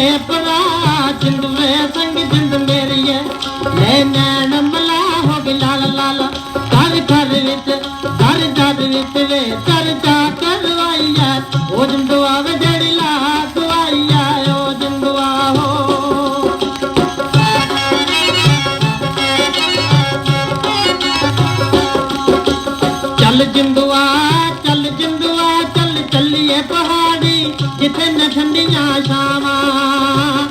ਤੁਨ ਸਕੇ ਪਰਾ ਚਿੰਦੂਏ ਸੰਗ ਜਿੰਦ ਮੇਰੀਏ ਲੈ ਨੈਣ ਮਲਾ ਹੋ ਗਈ ਲਾਲ ਲਾਲ। ਕਰ ਵਿੱਚ ਕਰ ਜਦ ਵਿੱਚ ਵੇ ਚਰਚਾ ਕਰਵਾਈਆ। ਉਹ ਜਿੰਦੂਆ ਵੇ ਜਿਹੜੀ ਲਾ ਦਵਾਈਆ ਉਹ ਜਿੰਦੂਆ ਹੋ ਚੱਲ ਜਿੰਦੂਆ ਚੱਲ ਨ ਛਾਵਾਂ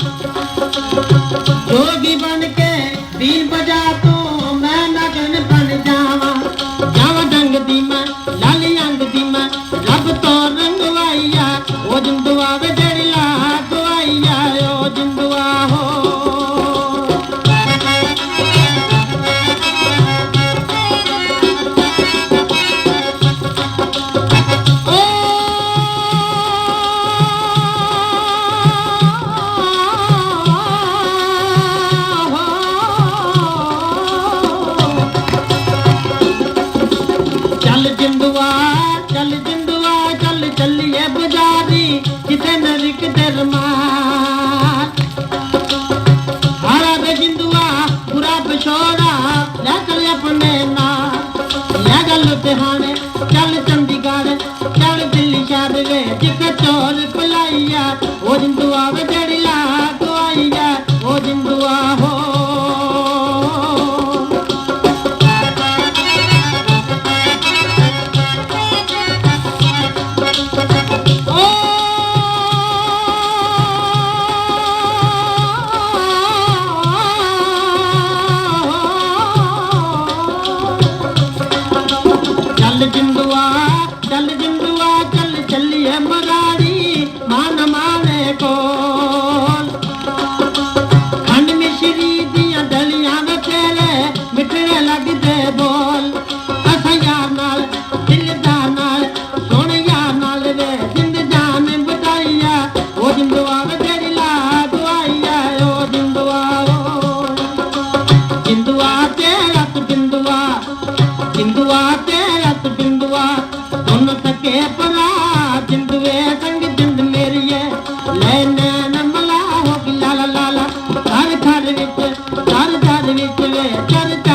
ਜੋਗੀ ਬਣ ਕੇ ਵੀਰ ਬਜਾ ਤੋਂ, ਮੈਂ ਨਗਨ ਬਣ ਜਾਵਾਂ। ਜਾਵਾਂ ਡੰਗ ਦੀ ਮੈਂ, ਲਾਲੀ ਅੰਗ ਦੀ ਮੈਂ, ਰੱਬ ਤੋਂ ਰੰਗਵਾਈਆ ਉਹ ਜਿੰਦੂ ਚੱਲ ਜਿੰਦੂਆ ਚੱਲ ਜਿੰਦੂਆ, ਚੱਲ ਚੱਲੀਏ ਬਜ਼ਾਰੀ ਕਿਤੇ ਨਰਿਕ ਦੇ ਰਮਾਨ ਹਾਰਾ ਦੇ ਜਿੰਦੂਆ, ਬੁਰਾ ਪਛੋੜਾ, ਲੈ ਚੱਲ ਆਪਣੇ ਨਾਲ। ਲੈ ਗੱਲ ਲੁਧਿਆਣੇ ਚੱਲ ਚੰਡੀਗੜ੍ਹ, ਚੱਲ ਦਿੱਲੀ ਸ਼ਹਿਰ ਵੇ, ਜਿੱਥੇ ਚੋਰ ਪਲਾਈਆ ਚੱਲ ਜਿੰਦੂਆ ਚੱਲ ਜਿੰਦੂਆ, ਚੱਲ ਚੱਲੀਏ ਮਰਾੜੀ, ਮਨ ਮਾਨੇ ਕੋਲ। ਖੰਡ ਮਿਸ਼ਰੀ ਦੀਆਂ ਡਲੀਆਂ ਵਿੱਚ ਤੇਰੇ ਮਿੱਠੜੇ ਲੱਗਦੇ ਬੋਲ। ਅਸਾਂ ਯਾਰ ਨਾਲ, ਦਿਲਦਾਰ ਨਾਲ, ਸੋਹਣੇ ਯਾਰ ਨਾਲ ਵੇ, ਜਿੰਦ ਜਾਨ ਬਤਾਈਆ ਉਹ ਜਿੰਦੂਆ ਵੇ ਜਿਹੜੀ ਲਾ ਦਵਾਈਆ ਉਹ ਜਿੰਦੂਆ ਉਹ ਜਿੰਦੂਆ ਤੇ ਰਤ ਬਿੰਦੂਆ ਜਿੰਦੂਆ ਤੇ கருத்திலே கருத்து